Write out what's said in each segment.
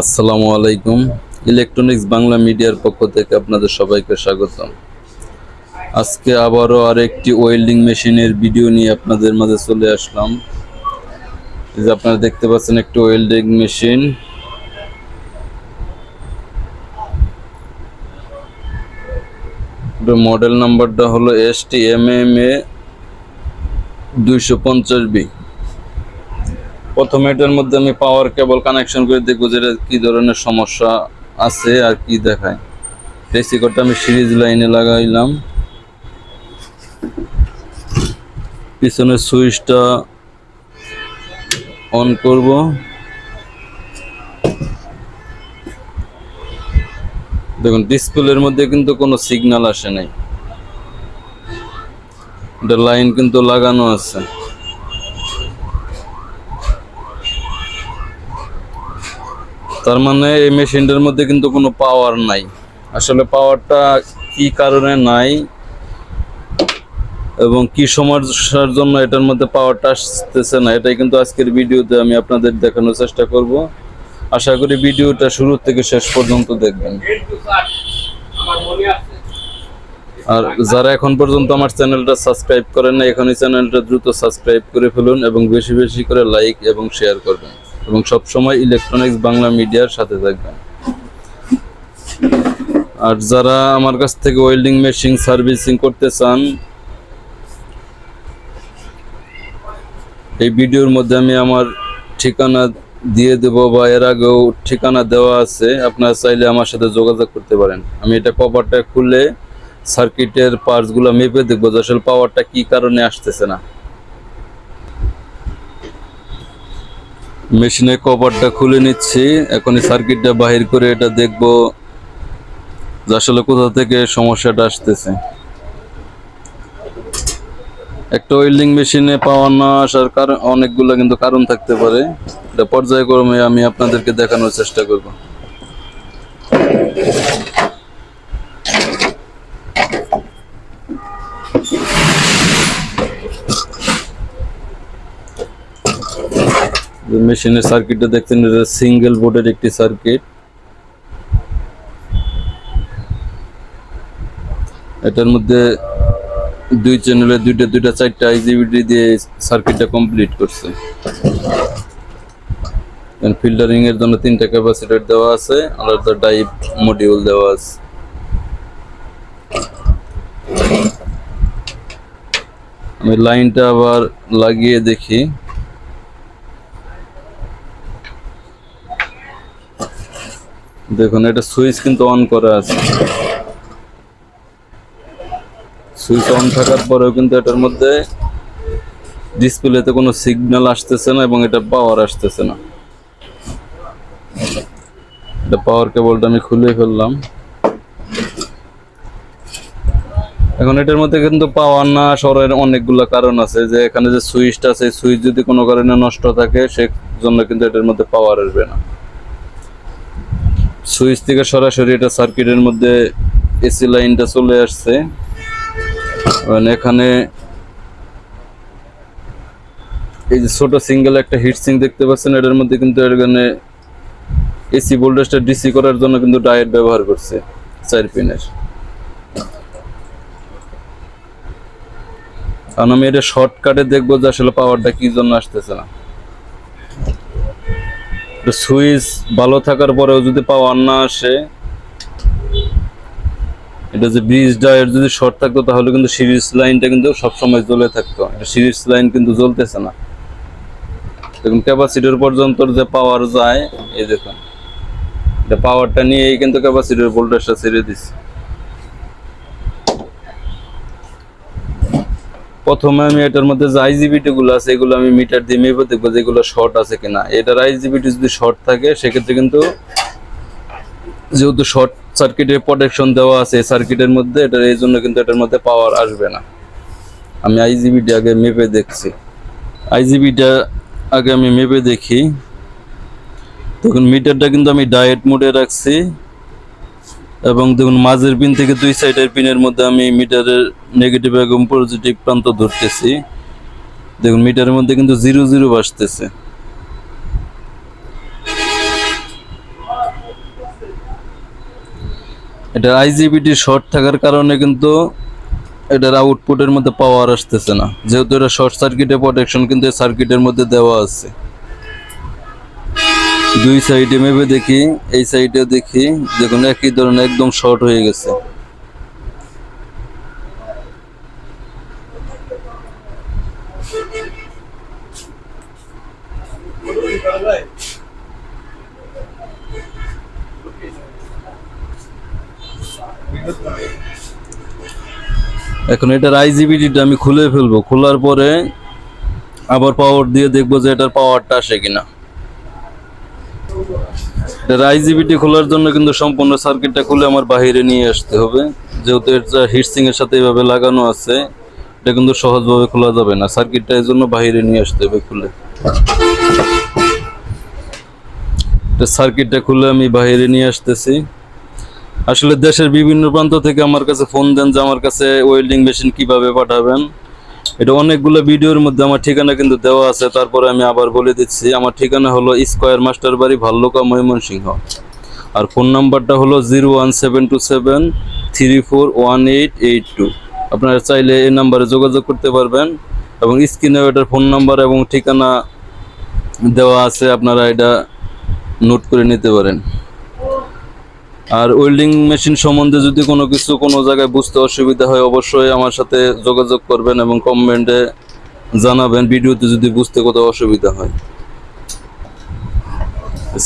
আসসালামু আলাইকুম। ইলেকট্রনিক্স বাংলা মিডিয়ার পক্ষ থেকে আপনাদের সবাইকে স্বাগতম। আজকে আবারও আরেকটি ওয়েল্ডিং মেশিনের ভিডিও নিয়ে আপনাদের মাঝে চলে আসলাম। এই যে আপনারা দেখতে পাচ্ছেন একটি ওয়েল্ডিং মেশিন। মডেল নাম্বারটা হলো S T M M A দুইশো পঞ্চাশ বি প্রথমে এটার মধ্যে আমি পাওয়ার কেবল কানেকশন করে দেখব যেটা কি ধরনের সমস্যা আছে আর কি দেখায়। রেসিকোডটা আমি সিরিজ লাইনে লাগাইলাম। পিছনের সুইচটা অন করব। দেখুন ডিসপ্লের মধ্যে কিন্তু কোনো সিগন্যাল আসে নাই। এটা লাইন কিন্তু লাগানো আছে। তার মানে এই মেশিনটার মধ্যে কিন্তু কোনো পাওয়ার নাই। আসলে পাওয়ারটা কি কারণে নাই এবং কি সমস্যার জন্য এটার মধ্যে পাওয়ারটা আসতেছে না, এটাই কিন্তু আজকের ভিডিওতে আমি আপনাদের দেখানোর চেষ্টা করব। আশা করি ভিডিওটা শুরু থেকে শেষ পর্যন্ত দেখবেন। আর যারা এখন পর্যন্ত আমার চ্যানেলটা সাবস্ক্রাইব করেন না এখনই চ্যানেলটা দ্রুত সাবস্ক্রাইব করে ফেলুন এবং বেশি বেশি করে লাইক এবং শেয়ার করবেন। এবং সব সময় ইলেকট্রনিক্স বাংলা মিডিয়ার সাথে থাকবেন। আর যারা আমার কাছ থেকে ওয়েল্ডিং মেশিন সার্ভিসিং করতে চান, এই ভিডিওর মধ্যে আমি আমার ঠিকানা দিয়ে দেব বা এর আগেও ঠিকানা দেওয়া আছে, আপনারা চাইলে আমার সাথে যোগাযোগ করতে পারেন। আমি এটা কভারটা খুলে সার্কিটের পার্টসগুলো মেপে দেখব যে আসলে পাওয়ারটা কি কারণে আসতেছে না। মেশিনের কভারটা খুলে নিচ্ছি। এখন সার্কিটটা বাহির করে এটা দেখব যে আসলে কোথা থেকে সমস্যাটা আসতেছে। একটা ওয়েল্ডিং মেশিনে পাওয়া না আসার কারণ অনেকগুলো কিন্তু কারণ থাকতে পারে। এটা পর্যায়ক্রমে আমি আপনাদেরকে দেখানোর চেষ্টা করব। মেশিনের সার্কিটটা দেখছেন, এটা সিঙ্গেল বোর্ডের একটি সার্কিট এটার মধ্যে দুই চ্যানেলে দুইটা দুইটা, চারটা আইজিবিটি দিয়ে সার্কিটটা কমপ্লিট করছে। ফিল্টারিং এর জন্য তিনটা ক্যাপাসিটর দেওয়া আছে আলাদা ডাইপ মডিউল দেওয়া আছে। আমি লাইনটা আবার লাগিয়ে দেখি। দেখুন, এটা সুইচ কিন্তু অন করা আছে। সুইচ অন থাকার পরেও কিন্তু এটার মধ্যে ডিসপ্লেতে কোনো সিগন্যাল আসতেছে না এবং এটা পাওয়ার আসতেছে না। এটা পাওয়ার কেবলটা আমি খুলে ফেললাম। এখন এটার মধ্যে কিন্তু পাওয়ার না সরের অনেকগুলো কারণ আছে, যে এখানে যে সুইচটা আছে, সুইচ যদি কোনো কারণে নষ্ট থাকে সে জন্য কিন্তু এটার মধ্যে পাওয়ার আসবে না। সুইচ থেকে সরাসরি এটা সার্কিটের মধ্যে এসি লাইনটা চলে আসছে। এখানে এই যে ছোট সিঙ্গেল একটা হিট সিং দেখতে পাচ্ছেন, এটার মধ্যে কিন্তু এখানে এসি ভোল্টেজটা ডিসি করার জন্য কিন্তু ডায়েট ব্যবহার করছে চার পিনের। কারণ আমি এটা শর্টকাটে দেখব যে আসলে পাওয়ারটা কি জন্য আসতেছে না। সুইচ ভালো থাকার পরেও যদি পাওয়ার না আসে, এটা যে ব্রিজ ডায়ের যদি শর্ট থাকতো, তাহলে কিন্তু সিরিজ লাইনটা কিন্তু সবসময় জ্বলে থাকতো। এটা সিরিজ লাইন কিন্তু জ্বলতেছে না। দেখুন ক্যাপাসিটির পর্যন্ত যে পাওয়ার যায়, এই দেখুন। এটা পাওয়ারটা নিয়েই কিন্তু ক্যাপাসিটির ভোল্টেজটা ছেড়ে দিচ্ছে। প্রথমে আমি এটার মধ্যে যে আইজিবিটি গুলো আছে, এগুলো আমি মিটার দিয়ে মেপে দেখব যেগুলো শর্ট আছে কিনা। এটার আইজিবিটি যদি শর্ট থাকে, সেক্ষেত্রে কিন্তু যেহেতু শর্ট সার্কিটের প্রোটেকশন দেওয়া আছে সার্কিটের মধ্যে এটার, এই জন্য কিন্তু এটার মধ্যে পাওয়ার আসবে না। আমি আইজিবিটি আগে মেপে দেখছি। আইজিবিটা আগে আমি মেপে দেখি। তখন মিটারটা কিন্তু আমি ডায়েট মোডে রাখছি। এবং দেখুন, মাঝের পিন থেকে দুই সাইডের পিনের মধ্যে আমি মিটারের নেগেটিভ এবং পজিটিভ প্রান্ত ধরতেছি। দেখুন, মিটারের মধ্যে কিন্তু জিরো জিরো বাসতেছে এটার আইজিবিটি শর্ট থাকার কারণে কিন্তু এটার আউটপুটের মধ্যে পাওয়ার আসতেছে না। যেহেতু এটা শর্ট সার্কিটে প্রোটেকশন কিন্তু সার্কিটের মধ্যে দেওয়া আছে। দুই সাইডে মেপে দেখি, এই সাইডে দেখি, দেখুন একই ধরনের একদম শর্ট হয়ে গেছে। এখন এটার আইজিবিটিটা আমি খুলে ফেলব। খোলার পরে আবার পাওয়ার দিয়ে দেখব যে এটার পাওয়ারটা আসে কিনা। এটার আইজিবিটি খোলার জন্য কিন্তু সম্পূর্ণ সার্কিটটা খুলে আমার বাইরে নিয়ে আসতে হবে। যেহেতু এটা হিটসিং এর সাথে এইভাবে লাগানো আছে, এটা কিন্তু সহজভাবে খোলা যাবে না। সার্কিটটা এর জন্য বাইরে নিয়ে আসতে হবে খুলে। সার্কিটটা খুলে আমি বাইরে নিয়ে আসতেছি। আসলে দেশের বিভিন্ন প্রান্ত থেকে আমার কাছে ফোন দেন যে আমার কাছে ওয়েল্ডিং মেশিন কীভাবে পাঠাবেন। এটা অনেকগুলো ভিডিওর মধ্যে আমার ঠিকানা কিন্তু দেওয়া আছে, তারপরে আমি আবার বলে দিচ্ছি, আমার ঠিকানা হলো স্কোয়ার মাস্টার বাড়ি ভাল্লুকা, ময়মনসিংহ। আর ফোন নাম্বারটা হলো zero one seven two seven three four one eight eight two আপনারা চাইলে এই নাম্বারে যোগাযোগ করতে পারবেন এবং স্ক্রিনেও এটার ফোন নাম্বার এবং ঠিকানা দেওয়া আছে, আপনারা এটা নোট করে নিতে পারেন। আর ওয়েল্ডিং মেশিন সম্বন্ধে যদি কোনো কিছু কোনো জায়গায় বুঝতে অসুবিধা হয়, অবশ্যই আমার সাথে যোগাযোগ করবেন এবং কমেন্টে জানাবেন। ভিডিওতে যদি বুঝতে কোথাও অসুবিধা হয়।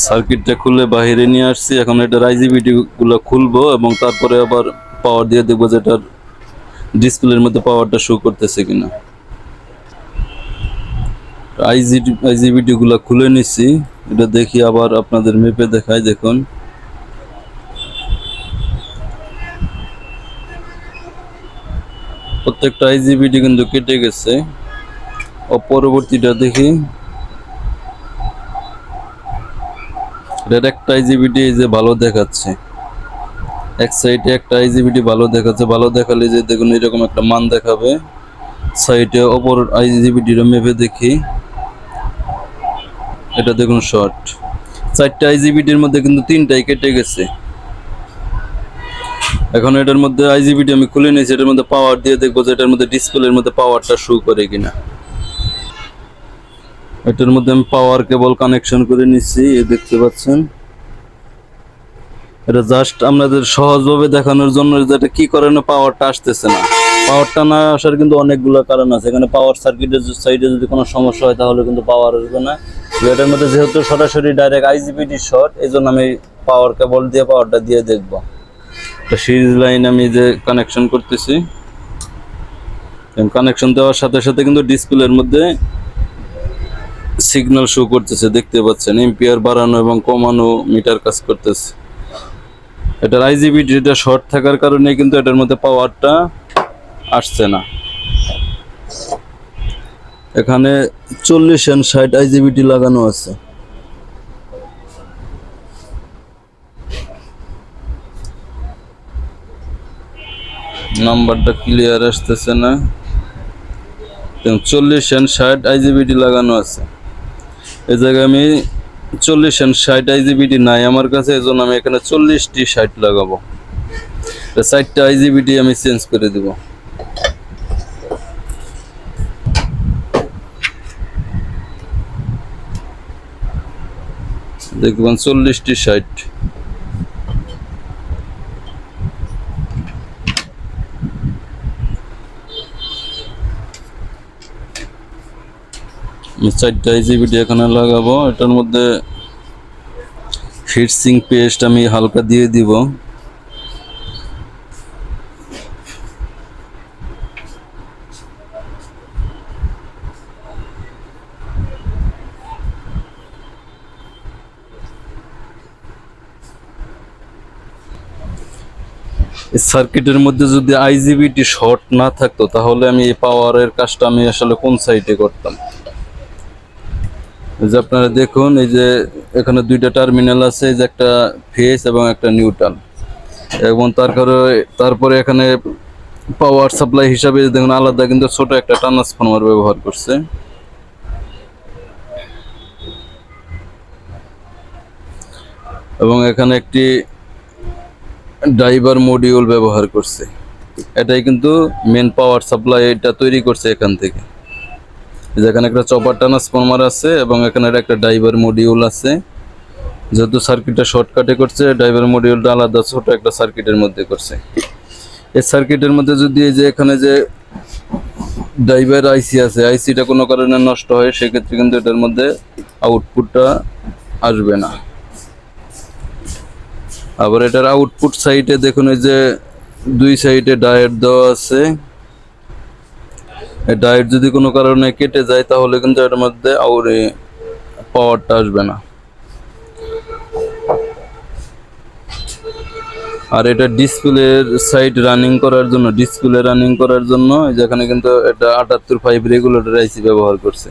সার্কিটটা খুলে বাইরে নিয়ে আসছি। এখন এটার আইজিবিটি গুলো খুলবো এবং তারপরে আবার পাওয়ার দিয়ে দেখব যে এটার ডিসপ্লের মধ্যে পাওয়ারটা শো করতেছে কিনা। আইজি আইজিবিটি গুলো খুলে নিচ্ছি। এটা দেখি আবার আপনাদের মেপে দেখাই দেখুন। প্রত্যেকটা আইজিবিটি কিন্তু কেটে গেছে। ও পরবর্তীটা দেখি। এটার একটা আইজিবিটি এই যে ভালো দেখাচ্ছে। এক সাইডে একটা আইজিবিটি ভালো দেখাচ্ছে। ভালো দেখালে যে দেখুন এরকম একটা মান দেখাবে। সাইডে অপর আইজিবিটির মেপে দেখি। এটা দেখুন শর্ট চারটা আইজিবিটির মধ্যে কিন্তু তিনটাই কেটে গেছে। এখন এটার মধ্যে আইজিবিটি আমি খুলে নিয়েছি, এটার মধ্যে পাওয়ার দিয়ে দেখব যে এটার মধ্যে ডিসপ্লের মধ্যে পাওয়ারটা শু করে কিনা। এটার মধ্যে আমি পাওয়ার কেবল কানেকশন করে নিচ্ছি এই দেখতে পাচ্ছেন। এটা জাস্ট আপনাদের সহজভাবে দেখানোর জন্য যে এটা কি কারণে পাওয়ারটা আসতেছে না। পাওয়ারটা না আসার কিন্তু অনেকগুলো কারণ আছে। এখানে পাওয়ার সার্কিটের সাইডে যদি কোনো সমস্যা হয়, তাহলে কিন্তু পাওয়ার আসবে না। এটার মধ্যে যেহেতু সরাসরি ডাইরেক্ট আইজিবিটি শর্ট এই জন্য আমি পাওয়ার কেবল দিয়ে পাওয়ারটা দিয়ে দেখব। একটা সিরিজ লাইন আমি যে কানেকশন করতেছি কানেকশন দেওয়ার সাথে সাথে কিন্তু ডিসপ্লের মধ্যে সিগন্যাল শো করতেছে, দেখতে পাচ্ছেন। এম্পিয়ার বাড়ানো এবং কমানো মিটার কাজ করতেছে। এটার আইজিবি যেটা শর্ট থাকার কারণে কিন্তু এটার মধ্যে পাওয়ারটা আসছে না। এখানে চল্লিশ অ্যান্ড ষাট আইজিবিটি লাগানো আছে। নাম্বারটা ক্লিয়ার আসতেছে না। চল্লিশ অ্যান্ড ষাট আইজিবিটি লাগানো আছে। এই জায়গায় আমি চল্লিশ অ্যান্ড ষাট আইজিবিটি নাই আমার কাছে এই জন্য আমি এখানে চল্লিশটি ষাট লাগাবো। ষাটটা আইজিবিটি আমি চেঞ্জ করে দিব। দেখবেন, চল্লিশটি ষাট। আমি চারটা আইজিবিটি এখানে লাগাবো। এটার মধ্যে হিটসিং পেস্ট আমি হালকা দিয়ে দিব। সার্কিটের মধ্যে যদি আইজিবিটি শর্ট না থাকতো, তাহলে আমি এই পাওয়ারের কাজটা আমি আসলে কোন সাইডে করতাম? যে আপনারা দেখুন, এই যে এখানে দুইটা টার্মিনাল আছে, এই যে একটা ফেস এবং একটা নিউট্রাল এবং তারপরে তারপরে এখানে পাওয়ার সাপ্লাই হিসাবে দেখুন, আলাদা কিন্তু ছোট একটা ট্রান্সফর্মার ব্যবহার করছে। এবং এখানে একটি ড্রাইভার মডিউল ব্যবহার করছে। এটাই কিন্তু মেন পাওয়ার সাপ্লাই এটা তৈরি করছে এখান থেকে। যেখানে একটা চপার ট্রান্সফর্মার আছে এবং এখানে একটা ড্রাইভার মডিউল আছে। যেহেতু সার্কিটটা শর্টকাটে করছে ড্রাইভার মডিউলটা আলাদা, ছোট একটা সার্কিটের মধ্যে করছে। এই সার্কিটের মধ্যে যদি এই যে এখানে যে ড্রাইভার আইসি আছে আইসিটা কোনো কারণে নষ্ট হয়, সেক্ষেত্রে কিন্তু এটার মধ্যে আউটপুটটা আসবে না। আবার এটার আউটপুট সাইডে দেখুন, এই যে দুই সাইডে ডায়েট দেওয়া আছে। ডায়েট যদি কোনো কারণে কেটে যায়, তাহলে কিন্তু এটার মধ্যে আউরে পাওয়ারটা আসবে না। আর এটা ডিসপ্লের সাইড রানিং করার জন্য, ডিসপ্লে রানিং করার জন্য যেখানে কিন্তু এটা আটাত্তর ফাইভ রেগুলেটর আইসি ব্যবহার করছে।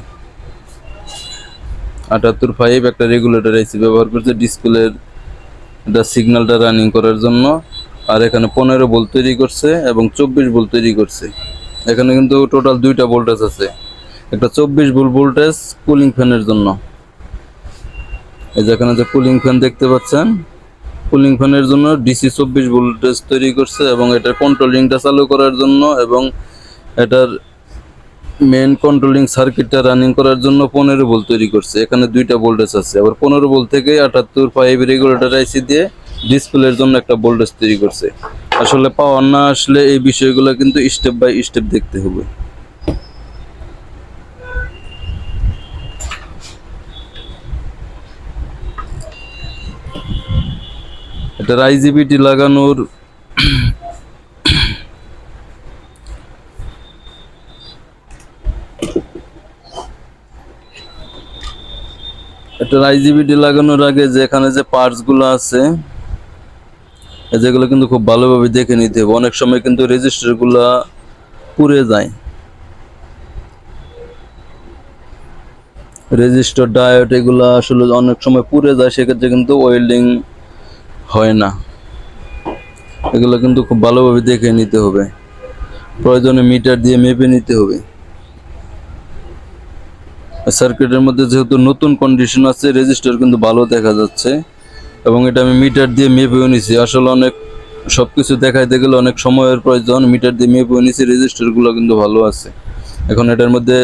আটাত্তর ফাইভ একটা রেগুলেটর আইসি ব্যবহার করছে ডিসপ্লের এটা সিগন্যালটা রানিং করার জন্য। আর এখানে পনেরো ভোল্ট তৈরি করছে এবং চব্বিশ ভোল্ট তৈরি করছে। এখানে কিন্তু টোটাল দুইটা ভোল্টেজ আছে। একটা চব্বিশ ভোল্ট ভোল্টেজ কুলিং ফ্যানের জন্য। এই যেখানে যে কুলিং ফ্যান দেখতে পাচ্ছেন কুলিং ফ্যানের জন্য ডিসি চব্বিশ ভোল্টেজ তৈরি করছে এবং এটার কন্ট্রোলিংটা চালু করার জন্য এবং এটার মেন কন্ট্রোলিং সার্কিটটা রানিং করার জন্য পনেরো বোল তৈরি করছে। এখানে দুইটা ভোল্টেজ আছে। আবার পনেরো বোল থেকে আটাত্তর ফাইভ রেগুলেটর আইসি দিয়ে ডিসপ্লের জন্য একটা ভোল্টেজ তৈরি করছে। আসলে পাওয়ার না আসলে এই বিষয়গুলো কিন্তু স্টেপ বাই স্টেপ দেখতে হবে। এটার আইজিবিটি লাগানোর এটার আইজিবিটি লাগানোর আগে যে এখানে যে পার্টসগুলো আছে যেগুলো কিন্তু খুব ভালোভাবে দেখে নিতে হবে। অনেক সময় কিন্তু রেজিস্টারগুলা পুড়ে যায়। রেজিস্টার ডায়োড এগুলো আসলে অনেক সময় পুড়ে যায়, সেক্ষেত্রে কিন্তু ওয়েল্ডিং হয় না। এগুলো কিন্তু খুব ভালোভাবে দেখে নিতে হবে। প্রয়োজনে মিটার দিয়ে মেপে নিতে হবে। সার্কিটের মধ্যে যেহেতু নতুন কন্ডিশন আছে রেজিস্টার কিন্তু ভালো দেখা যাচ্ছে। এবং এটা আমি মিটার দিয়ে মেপেও নিছি। আসলে অনেক সব কিছু দেখাইতে গেলে অনেক সময়ের প্রয়োজন। মিটার দিয়ে মেপেও নিছি রেজিস্টারগুলো কিন্তু ভালো আছে। এখন এটার মধ্যে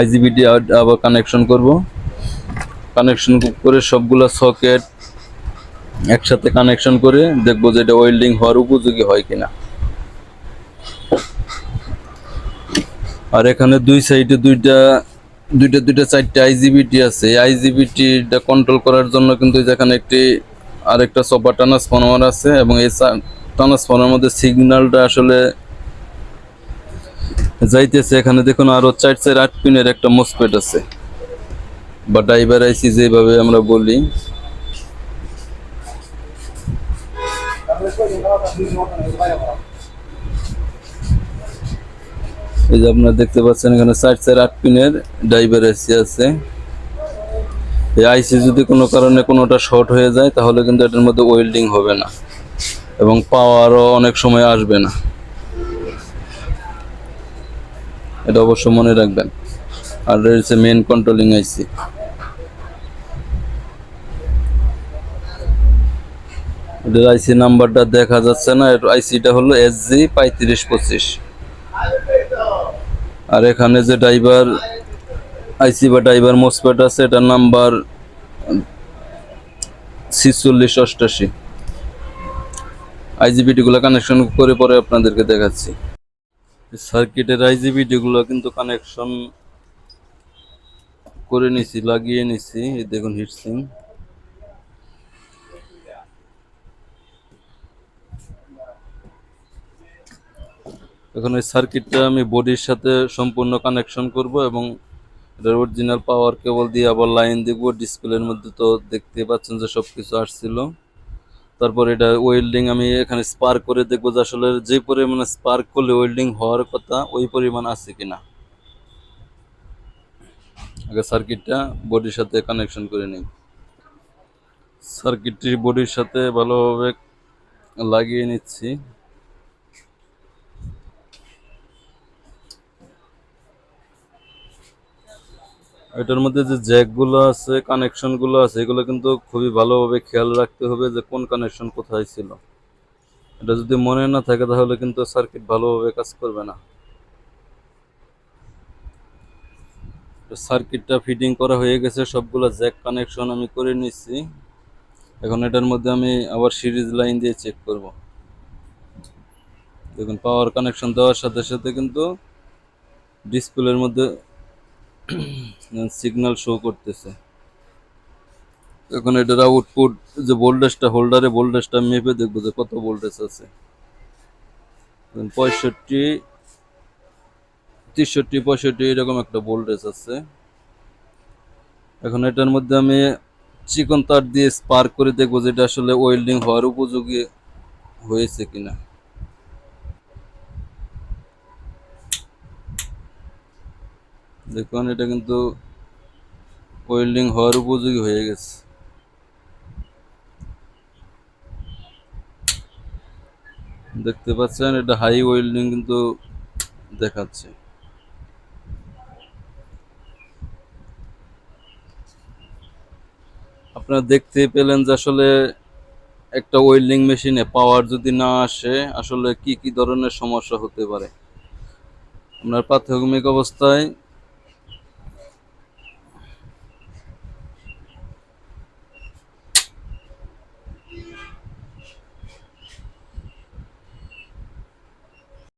আইজিবিটি আবার কানেকশন করব। কানেকশন করে সবগুলা সকেট একসাথে কানেকশন করে দেখব যে এটা ওয়েল্ডিং হওয়ার উপযোগী হয় কিনা। আর এখানে দুই সাইডে দুইটা দুইটা দুইটা চারটে আইজিবিটি আছে। আইজিবিটিটা কন্ট্রোল করার জন্য কিন্তু যেখানে একটি আরেকটা সোপার ট্রান্সফর্মার আছে এবং এই ট্রান্সফর্মার মধ্যে সিগন্যালটা আসলে যাইতেছে। এখানে দেখুন আরও চার চার আট পিনের একটা মোসপেট আছে। বা ড্রাইভার আইসি যেভাবে আমরা বলি এই যে আপনারা দেখতে পাচ্ছেন, এখানে চার চার আট পিনের ড্রাইভার আইসি আছে। এই আইসি যদি কোনো কারণে কোনোটা শর্ট হয়ে যায়, তাহলে কিন্তু এটার মধ্যে ওয়েল্ডিং হবে না। এবং পাওয়ারও অনেক সময় আসবে না। এটা অবশ্য মনে রাখবেন। আর রয়েছে মেন কন্ট্রোলিং আইসি এটার আইসি নাম্বারটা দেখা যাচ্ছে না আইসিটা হলো এস জি পঁয়ত্রিশ পঁচিশ। আর এখানে যে ড্রাইভার, আইসি বা ড্রাইভার মোসপেট আছে, এটার নাম্বার ছিচল্লিশ অষ্টাশি। আইজিবিটি গুলো কানেকশন করে পরে আপনাদেরকে দেখাচ্ছি। সার্কিটের আইজিবিটি গুলো কিন্তু কানেকশন করে নিছি, লাগিয়ে নিছি দেখুন হিটসিং এখন এই সার্কিটটা আমি বডির সাথে সম্পূর্ণ কানেকশন করব এবং এটার অরিজিনাল পাওয়ার কেবল দিয়ে আবার লাইন দেখব। ডিসপ্লের মধ্যে তো দেখতে পাচ্ছেন যে সব কিছু আসছিল। তারপর এটা ওয়েল্ডিং আমি এখানে স্পার্ক করে দেখব যে আসলে যে পরিমাণে স্পার্ক করলে ওয়েল্ডিং হওয়ার কথা ওই পরিমাণ আছে কিনা। আগে সার্কিটটা বডির সাথে কানেকশন করে নিই। সার্কিটটি বডির সাথে ভালোভাবে লাগিয়ে নিচ্ছি। এটার মধ্যে যে জ্যাকগুলো আছে কানেকশনগুলো আছে, এগুলো কিন্তু খুবই ভালোভাবে খেয়াল রাখতে হবে যে কোন কানেকশন কোথায় ছিল। এটা যদি মনে না থাকে তাহলে কিন্তু সার্কিট ভালোভাবে কাজ করবে না। সার্কিটটা ফিটিং করা হয়ে গেছে, সবগুলো জ্যাক কানেকশন আমি করে নিচ্ছি। এখন এটার মধ্যে আমি আবার সিরিজ লাইন দিয়ে চেক করব। দেখুন পাওয়ার কানেকশন দেওয়ার সাথে সাথে কিন্তু ডিসপ্লের মধ্যে সিগন্যাল শো করতেছে। এখন এটার আউটপুট যে ভোল্টেজটা হোল্ডারে ভোল্টেজটা মেপে দেখব যে কত ভোল্টেজ আছে। পঁয়ষট্টি তেষট্টি পঁয়ষট্টি এরকম একটা ভোল্টেজ আছে। এখন এটার মধ্যে আমি চিকন তার দিয়ে স্পার্ক করে দেখব যে এটা আসলে ওয়েল্ডিং হওয়ার উপযোগী হয়েছে কিনা। দেখুন, এটা কিন্তু ওয়েল্ডিং হওয়ার উপযোগী হয়ে গেছে। দেখতে পাচ্ছেন, এটা হাই ওয়েল্ডিং কিন্তু দেখাচ্ছে। আপনারা দেখতে পেলেন যে আসলে একটা ওয়েল্ডিং মেশিনে পাওয়ার যদি না আসে, আসলে কি কি ধরনের সমস্যা হতে পারে? আপনার প্রাথমিক অবস্থায়